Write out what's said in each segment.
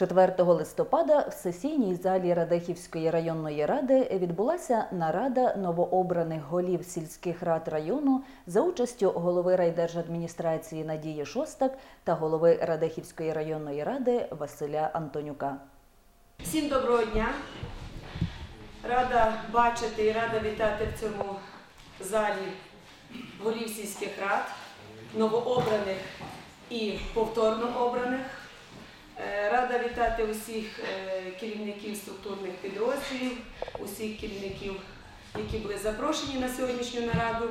4 листопада в сесійній залі Радехівської районної ради відбулася нарада новообраних голів сільських рад району за участю голови райдержадміністрації Надії Шостак та голови Радехівської районної ради Василя Антонюка. Всім доброго дня. Рада бачити і рада вітати в цьому залі голів сільських рад, новообраних і повторно обраних. Е, Рада вітати усіх е, керівників структурних підрозділів, усіх керівників, які були запрошені на сьогоднішню нараду.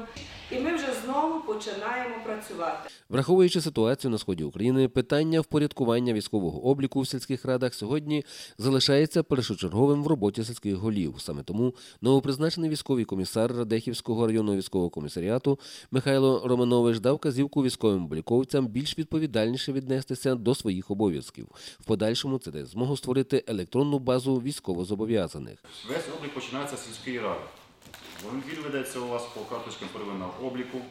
І ми вже знову починаємо працювати. Враховуючи ситуацію на сході України, питання впорядкування військового обліку в сільських радах сьогодні залишається першочерговим в роботі сільських голів. Саме тому новопризначений військовий комісар Радехівського районного військового комісаріату Михайло Романович дав казівку військовим обліковцям більш відповідальніше віднестися до своїх обов'язків. В подальшому це дасть змогу створити електронну базу військовозобов'язаних. Весь облік починається з сільської ради. Він ведеться у вас по карточкам первинного обліку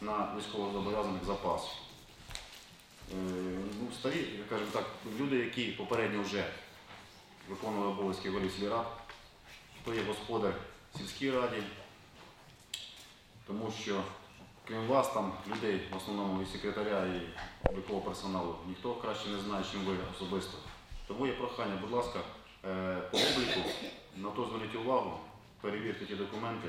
на військовозобов'язаних запас. Е, Ну, старі, кажемо так, люди, які попередньо вже виконували обов'язки голів сільрад, хто є господар в сільській раді, тому що крім вас, там людей, в основному і секретаря, і облікового персоналу, ніхто краще не знає, чим ви особисто. Тому є прохання, будь ласка, е, по обліку на то зверніть увагу, перевірте ті документи,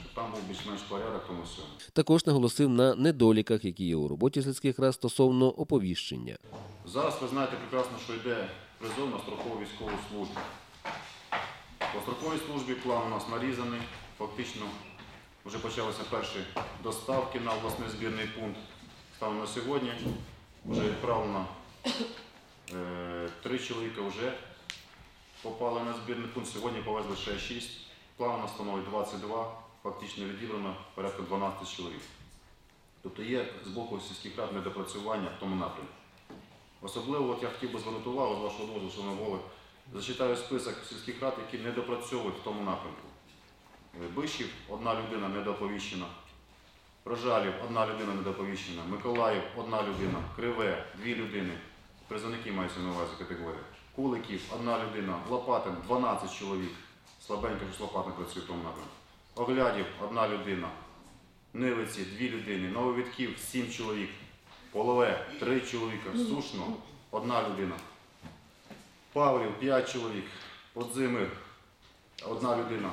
щоб там був більш-менш порядок тому всьому. Також наголосив на недоліках, які є у роботі сільських рад стосовно оповіщення. Зараз ви знаєте прекрасно, що йде призов на строкову військову службу. По строковій службі план у нас нарізаний. Фактично вже почалися перші доставки на обласний збірний пункт. Станом на сьогодні вже відправлено е, три чоловіка вже попали на збірний пункт. Сьогодні повезли ще 6. План у становить 22, фактично відібрано порядка 12 чоловік. Тобто є з боку сільських рад недопрацювання в тому напрямку. Особливо от я хотів би звернути увагу з вашого дозволу, шановні голови, зачитаю список сільських рад, які недопрацьовують в тому напрямку. Е, Бишів одна людина недоповіщена, Рожалів одна людина недоповіщена, Миколаїв одна людина, Криве дві людини, призовники маються на увазі категорії, Куликів одна людина, Лопатин 12 чоловік, слабенько що Лопатин працює Оглядів одна людина, Нивиці дві людини, Нововідків сім чоловік, Полове три чоловіка, Сушно одна людина, Павлів п'ять чоловік, Подзимир одна людина,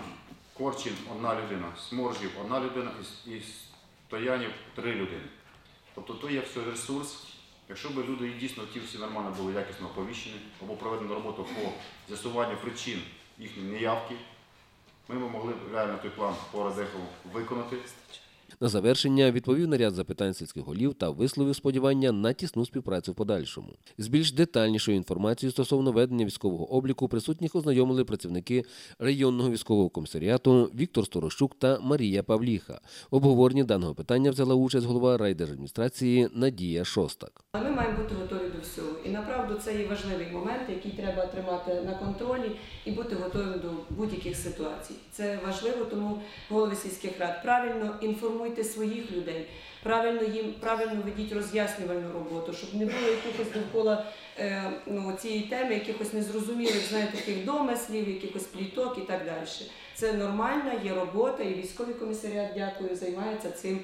Корчин одна людина, Сморжів одна людина. І Стоянів три людини. Тобто то є все ресурс. Якщо б люди дійсно ті всі нормально були якісно оповіщені або проведено роботу по з'ясуванню причин їхньої неявки, ми б могли реально той план по Радехову виконати. На завершення відповів на ряд запитань сільських голів та висловив сподівання на тісну співпрацю в подальшому. З більш детальнішою інформацією стосовно ведення військового обліку присутніх ознайомили працівники районного військового комісаріату Віктор Сторощук та Марія Павліха. Обговоренні даного питання взяла участь голова райдержадміністрації Надія Шостак. Ми маємо бути готові до всього. І направду це є важливий момент, який треба тримати на контролі і бути готовим до будь-яких ситуацій. Це важливо, тому голови сільських рад правильно інформуйте своїх людей, правильно їм правильно ведіть роз'яснювальну роботу, щоб не було якихось довкола е, ну, цієї теми, якихось незрозумілих знаєте, таких домислів, якихось пліток і так далі. Це нормальна є робота, і військовий комісаріат, дякую, займається цим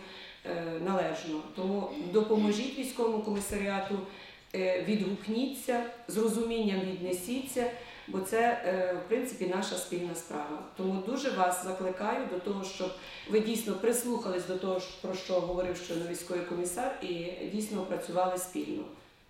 е, належно. Тому допоможіть військовому комісаріату, е, відгукніться, з розумінням віднесіться, бо це е, в принципі наша спільна справа. Тому дуже вас закликаю до того, щоб ви дійсно прислухались до того, про що говорив щойно військовий комісар, і дійсно працювали спільно.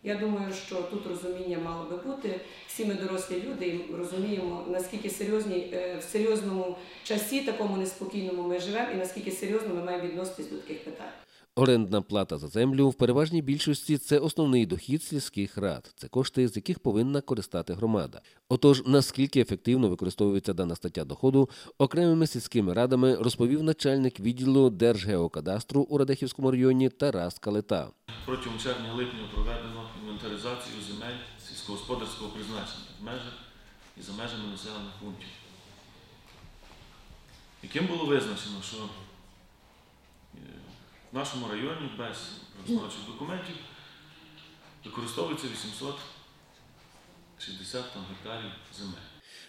Я думаю, що тут розуміння мало би бути. Всі ми дорослі люди і розуміємо, наскільки серйозні е, в серйозному часі, такому неспокійному ми живемо, і наскільки серйозно ми маємо відноситись до таких питань. Орендна плата за землю в переважній більшості це основний дохід сільських рад. Це кошти, з яких повинна користати громада. Отож, наскільки ефективно використовується дана стаття доходу, окремими сільськими радами розповів начальник відділу Держгеокадастру у Радехівському районі Тарас Калета. Протягом червня-липня проведено інвентаризацію земель сільськогосподарського призначення в межах і за межами населених пунктів. Яким було визначено, що в нашому районі без правознавчих документів використовується 60 там, гектарів земель.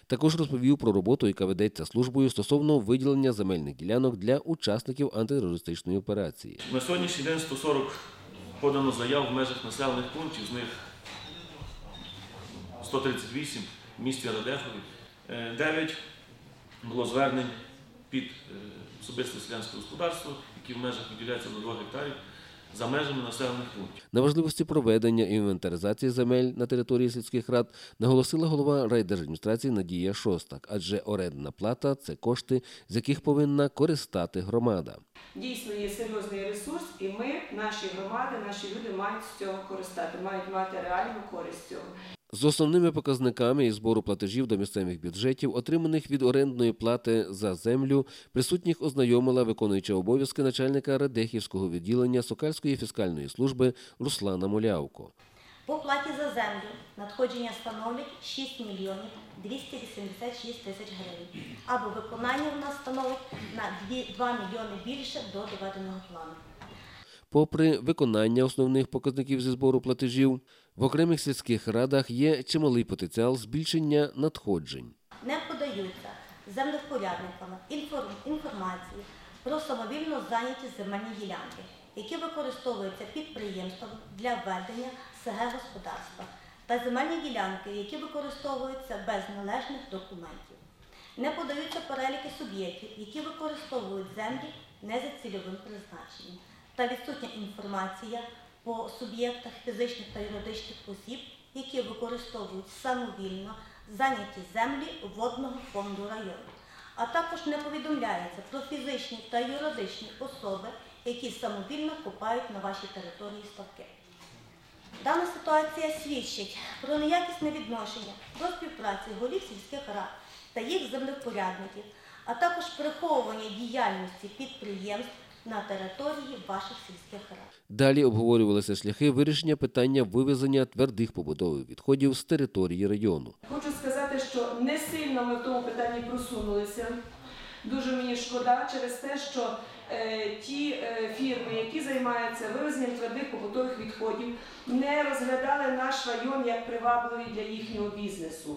Також розповів про роботу, яка ведеться службою стосовно виділення земельних ділянок для учасників антитерористичної операції. На сьогоднішній день 140 подано заяв в межах населених пунктів, з них 138 в місті Радехові. Е, 9 було звернень під е, особисте селянське господарство, які в межах виділяються до 2 гектарів за межами населених пунктів. На важливості проведення інвентаризації земель на території сільських рад наголосила голова райдержадміністрації Надія Шостак, адже орендна плата це кошти, з яких повинна користати громада. Дійсно є серйозний ресурс, і ми, наші громади, наші люди мають з цього користати, мають мати реальну користь цього. З основними показниками і збору платежів до місцевих бюджетів, отриманих від орендної плати за землю, присутніх ознайомила виконуюча обов'язки начальника Радехівського відділення Сокальської фіскальної служби Руслана Молявко. По платі за землю надходження становлять 6 мільйонів 286 тисяч гривень, або виконання в нас становить на 2 мільйони більше до доведеного плану. Попри виконання основних показників зі збору платежів, в окремих сільських радах є чималий потенціал збільшення надходжень. Не подаються землевпорядниками інформ- інформації про самовільно зайняті земельні ділянки, які використовуються підприємством для ведення СГ господарства, та земельні ділянки, які використовуються без належних документів. Не подаються переліки суб'єктів, які використовують землі не за цільовим призначенням, та відсутня інформація по суб'єктах фізичних та юридичних осіб, які використовують самовільно зайняті землі водного фонду району. А також не повідомляється про фізичні та юридичні особи, які самовільно купають на вашій території ставки. Дана ситуація свідчить про неякісне відношення до співпраці голів сільських рад та їх землепорядників, а також приховування діяльності підприємств на території ваших сільських рад. Далі обговорювалися шляхи вирішення питання вивезення твердих побутових відходів з території району. Хочу сказати, що не сильно ми в тому питанні просунулися. Дуже мені шкода через те, що е, ті е, фірми, які займаються вивезенням твердих побутових відходів, не розглядали наш район як привабливий для їхнього бізнесу.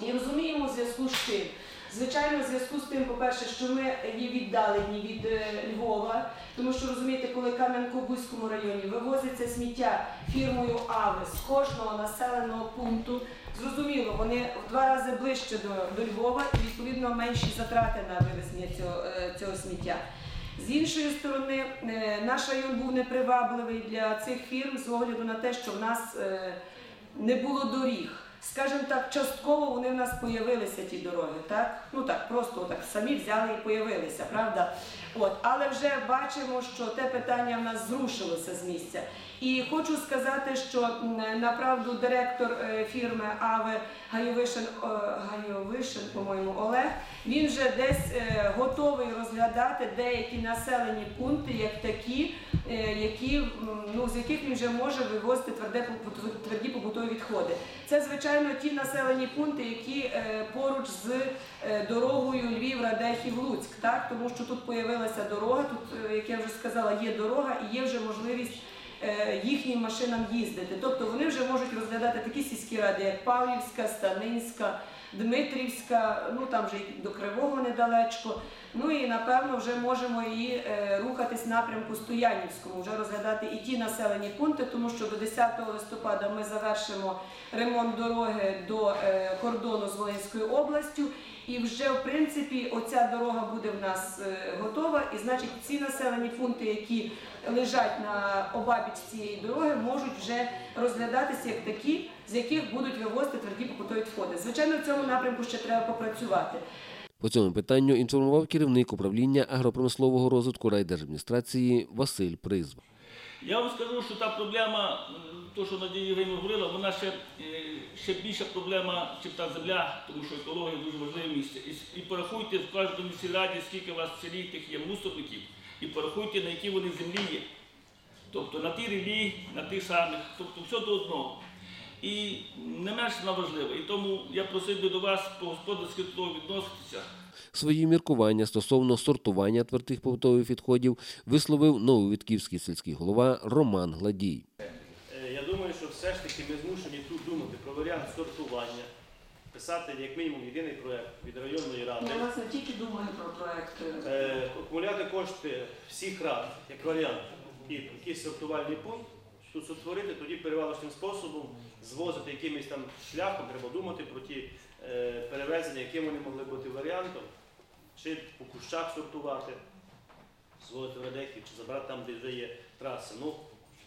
І розуміємо в зв'язку з чим. Звичайно, в зв'язку з тим, по-перше, що ми є віддалені від е, Львова, тому що розумієте, коли в Кам'янко-Бузькому районі вивозиться сміття фірмою АВИ з кожного населеного пункту, зрозуміло, вони в два рази ближче до, до Львова і відповідно менші затрати на вивезення цього, е, цього сміття. З іншої сторони, е, наш район був непривабливий для цих фірм з огляду на те, що в нас не було доріг. Скажімо так, частково вони в нас появилися ті дороги, так? Ну так, просто так самі взяли і появилися, правда? От, але вже бачимо, що те питання в нас зрушилося з місця. І хочу сказати, що направду директор е, фірми АВЕ Гайовишин, Гайовишин, по-моєму, Олег, він вже десь е, готовий розглядати деякі населені пункти як такі, е, які, ну, з яких він вже може вивозити тверді побутові відходи. Це, звичайно, ті населені пункти, які е, поруч з е, дорогою Львів, Радехів, Луцьк, так? тому що тут появилася дорога, тут, е, як я вже сказала, є дорога і є вже можливість їхнім машинам їздити. Тобто вони вже можуть розглядати такі сільські ради, як Павлівська, Станинська, Дмитрівська, ну там вже і до Кривого недалечко. Ну і напевно вже можемо і е, рухатись напрямку Стоянівському, вже розглядати і ті населені пункти, тому що до 10 листопада ми завершимо ремонт дороги до е, кордону з Волинською областю. І вже в принципі оця дорога буде в нас е, готова. І значить, ці населені пункти, які лежать на обабіч цієї дороги, можуть вже розглядатися як такі, з яких будуть вивозити тверді побутові відходи. Звичайно, в цьому напрямку ще треба попрацювати. По цьому питанню інформував керівник управління агропромислового розвитку райдержадміністрації Василь Призва. Я вам скажу, що та проблема, то, що Надія Євгенівна говорила, вона ще, е, ще більша проблема, чим та земля, тому що екологія дуже важливе місце. І, і порахуйте в кожному сільраді, скільки у вас в селі тих є мусорників, і порахуйте, на які вони землі є. Тобто на ті рілі, на тих самих, тобто все до одного. І не менш вона важлива. І тому я просив би до вас по господарськи до того відноситися. Свої міркування стосовно сортування твердих побутових відходів висловив нововітківський сільський голова Роман Гладій. Е, Я думаю, що все ж таки ми змушені тут думати про варіант сортування, писати як мінімум єдиний проект від районної ради. Я власне тільки думаю про проект. е, Е, акумуляти кошти всіх рад як варіант і якийсь сортувальний пункт тут сотворити, тоді перевалочним способом звозити якимось там шляхом, треба думати про ті е, перевезення, яким вони могли бути варіантом, чи по кущах сортувати, звозити в Радехів, чи забрати там, де вже є траси. Ну,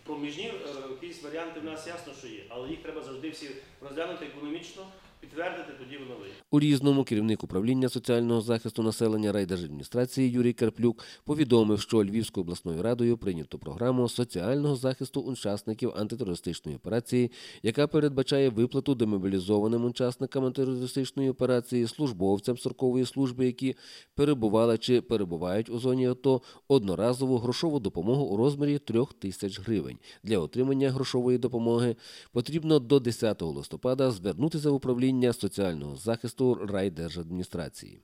проміжні е, якісь варіанти в нас ясно, що є, але їх треба завжди всі розглянути економічно, підтвердити, тоді воно вийде. У різному керівник управління соціального захисту населення райдержадміністрації Юрій Карплюк повідомив, що Львівською обласною радою прийнято програму соціального захисту учасників антитерористичної операції, яка передбачає виплату демобілізованим учасникам антитерористичної операції, службовцям соркової служби, які перебували чи перебувають у зоні АТО, одноразову грошову допомогу у розмірі трьох тисяч гривень. Для отримання грошової допомоги потрібно до 10 листопада звернутися в управління соціального захисту райдержадміністрації.